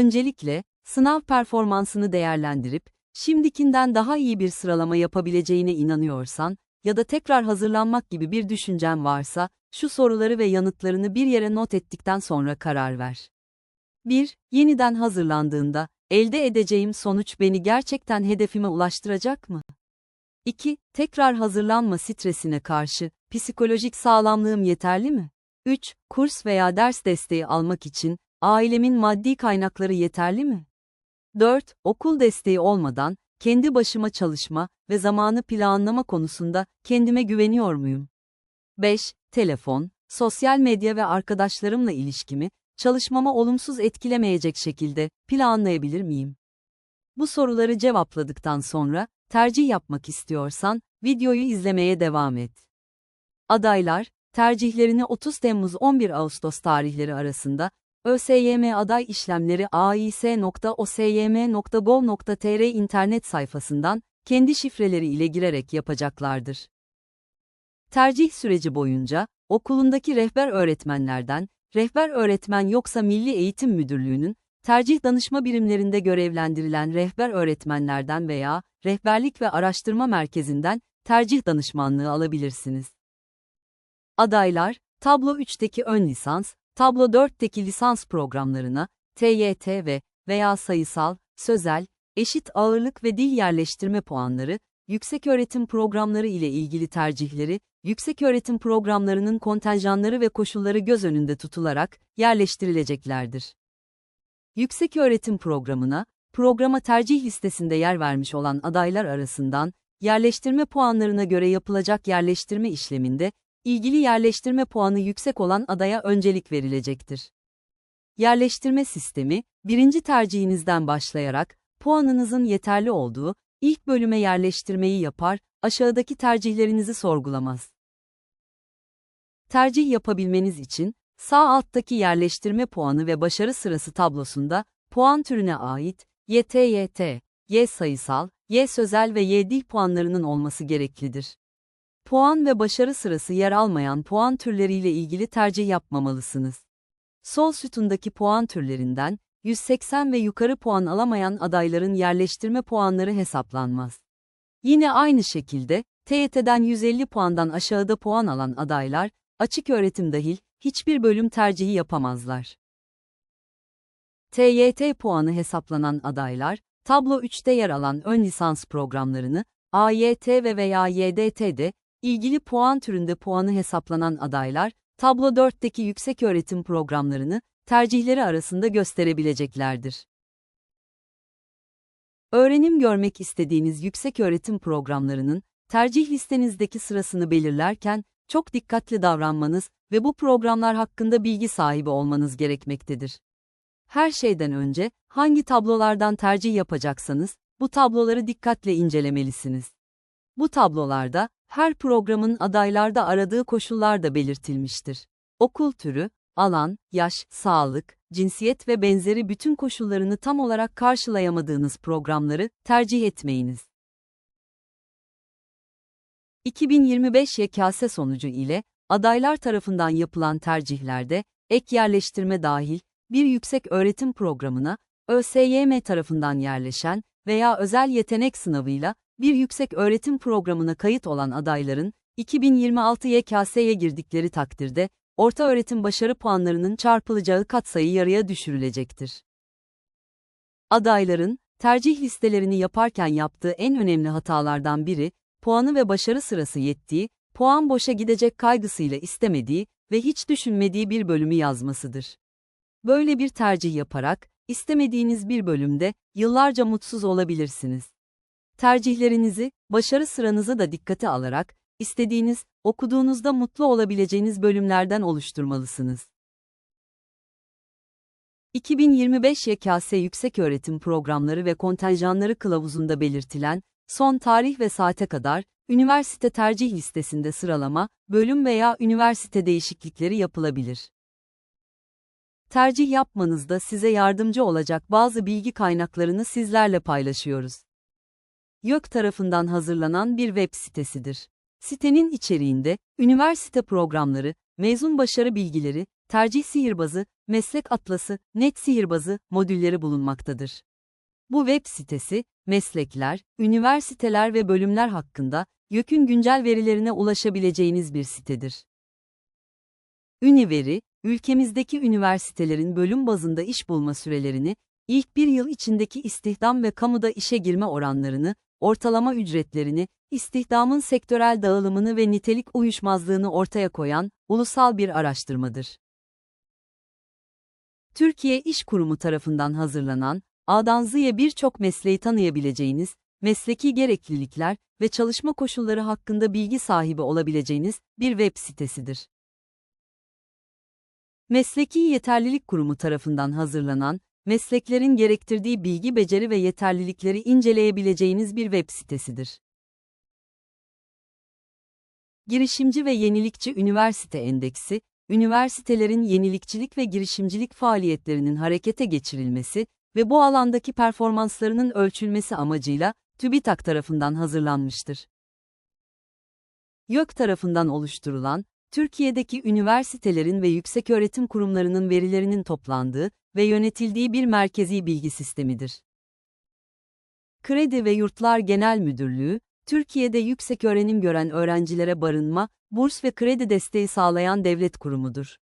Öncelikle, sınav performansını değerlendirip, şimdikinden daha iyi bir sıralama yapabileceğine inanıyorsan ya da tekrar hazırlanmak gibi bir düşüncen varsa, şu soruları ve yanıtlarını bir yere not ettikten sonra karar ver. 1. Yeniden hazırlandığında, elde edeceğim sonuç beni gerçekten hedefime ulaştıracak mı? 2. Tekrar hazırlanma stresine karşı, psikolojik sağlamlığım yeterli mi? 3. Kurs veya ders desteği almak için, ailemin maddi kaynakları yeterli mi? 4. Okul desteği olmadan, kendi başıma çalışma ve zamanı planlama konusunda kendime güveniyor muyum? 5. Telefon, sosyal medya ve arkadaşlarımla ilişkimi, çalışmama olumsuz etkilemeyecek şekilde planlayabilir miyim? Bu soruları cevapladıktan sonra, tercih yapmak istiyorsan, videoyu izlemeye devam et. Adaylar, tercihlerini 30 Temmuz-11 Ağustos tarihleri arasında, ÖSYM aday işlemleri ais.osym.gov.tr internet sayfasından, kendi şifreleri ile girerek yapacaklardır. Tercih süreci boyunca, okulundaki rehber öğretmenlerden, rehber öğretmen yoksa Milli Eğitim Müdürlüğü'nün, tercih danışma birimlerinde görevlendirilen rehber öğretmenlerden veya rehberlik ve araştırma merkezinden tercih danışmanlığı alabilirsiniz. Adaylar, Tablo 3'teki ön lisans, Tablo 4'teki lisans programlarına, TYT ve veya sayısal, sözel, eşit ağırlık ve dil yerleştirme puanları, yükseköğretim programları ile ilgili tercihleri, yükseköğretim programlarının kontenjanları ve koşulları göz önünde tutularak yerleştirileceklerdir. Yükseköğretim programına, programa tercih listesinde yer vermiş olan adaylar arasından, yerleştirme puanlarına göre yapılacak yerleştirme işleminde, ilgili yerleştirme puanı yüksek olan adaya öncelik verilecektir. Yerleştirme sistemi, birinci tercihinizden başlayarak, puanınızın yeterli olduğu, ilk bölüme yerleştirmeyi yapar, aşağıdaki tercihlerinizi sorgulamaz. Tercih yapabilmeniz için, sağ alttaki yerleştirme puanı ve başarı sırası tablosunda, puan türüne ait, YTYT, Y sayısal, Y sözel ve Y dil puanlarının olması gereklidir. Puan ve başarı sırası yer almayan puan türleriyle ilgili tercih yapmamalısınız. Sol sütundaki puan türlerinden, 180 ve yukarı puan alamayan adayların yerleştirme puanları hesaplanmaz. Yine aynı şekilde, TYT'den 150 puandan aşağıda puan alan adaylar, açık öğretim dahil, hiçbir bölüm tercihi yapamazlar. TYT puanı hesaplanan adaylar, tablo 3'te yer alan ön lisans programlarını, AYT ve veya YDT'de, ilgili puan türünde puanı hesaplanan adaylar, tablo 4'teki yükseköğretim programlarını, tercihleri arasında gösterebileceklerdir. Öğrenim görmek istediğiniz yükseköğretim programlarının, tercih listenizdeki sırasını belirlerken, çok dikkatli davranmanız ve bu programlar hakkında bilgi sahibi olmanız gerekmektedir. Her şeyden önce, hangi tablolardan tercih yapacaksanız, bu tabloları dikkatle incelemelisiniz. Bu tablolarda, her programın adaylarda aradığı koşullar da belirtilmiştir. Okul türü, alan, yaş, sağlık, cinsiyet ve benzeri bütün koşullarını tam olarak karşılayamadığınız programları tercih etmeyiniz. 2025 YKS sonucu ile adaylar tarafından yapılan tercihlerde ek yerleştirme dahil bir yüksek öğretim programına ÖSYM tarafından yerleşen veya özel yetenek sınavıyla bir yüksek öğretim programına kayıt olan adayların 2026 YKS'ye girdikleri takdirde orta öğretim başarı puanlarının çarpılacağı katsayı yarıya düşürülecektir. Adayların tercih listelerini yaparken yaptığı en önemli hatalardan biri puanı ve başarı sırası yettiği, puan boşa gidecek kaygısıyla istemediği ve hiç düşünmediği bir bölümü yazmasıdır. Böyle bir tercih yaparak istemediğiniz bir bölümde yıllarca mutsuz olabilirsiniz. Tercihlerinizi, başarı sıranızı da dikkate alarak, istediğiniz, okuduğunuzda mutlu olabileceğiniz bölümlerden oluşturmalısınız. 2025 YKS Yükseköğretim Programları ve Kontenjanları kılavuzunda belirtilen, son tarih ve saate kadar, üniversite tercih listesinde sıralama, bölüm veya üniversite değişiklikleri yapılabilir. Tercih yapmanızda size yardımcı olacak bazı bilgi kaynaklarını sizlerle paylaşıyoruz. YÖK tarafından hazırlanan bir web sitesidir. Sitenin içeriğinde, üniversite programları mezun başarı bilgileri, tercih sihirbazı, meslek atlası, net sihirbazı modülleri bulunmaktadır. Bu web sitesi, meslekler, üniversiteler ve bölümler hakkında YÖK'ün güncel verilerine ulaşabileceğiniz bir sitedir. Üniveri, ülkemizdeki üniversitelerin bölüm bazında iş bulma sürelerini, ilk bir yıl içindeki istihdam ve kamuda işe girme oranlarını, ortalama ücretlerini, istihdamın sektörel dağılımını ve nitelik uyuşmazlığını ortaya koyan, ulusal bir araştırmadır. Türkiye İş Kurumu tarafından hazırlanan, A'dan Z'ye birçok mesleği tanıyabileceğiniz, mesleki gereklilikler ve çalışma koşulları hakkında bilgi sahibi olabileceğiniz bir web sitesidir. Mesleki Yeterlilik Kurumu tarafından hazırlanan, mesleklerin gerektirdiği bilgi beceri ve yeterlilikleri inceleyebileceğiniz bir web sitesidir. Girişimci ve Yenilikçi Üniversite Endeksi, üniversitelerin yenilikçilik ve girişimcilik faaliyetlerinin harekete geçirilmesi ve bu alandaki performanslarının ölçülmesi amacıyla TÜBİTAK tarafından hazırlanmıştır. YÖK tarafından oluşturulan, Türkiye'deki üniversitelerin ve yükseköğretim kurumlarının verilerinin toplandığı ve yönetildiği bir merkezi bilgi sistemidir. Kredi ve Yurtlar Genel Müdürlüğü, Türkiye'de yükseköğrenim gören öğrencilere barınma, burs ve kredi desteği sağlayan devlet kurumudur.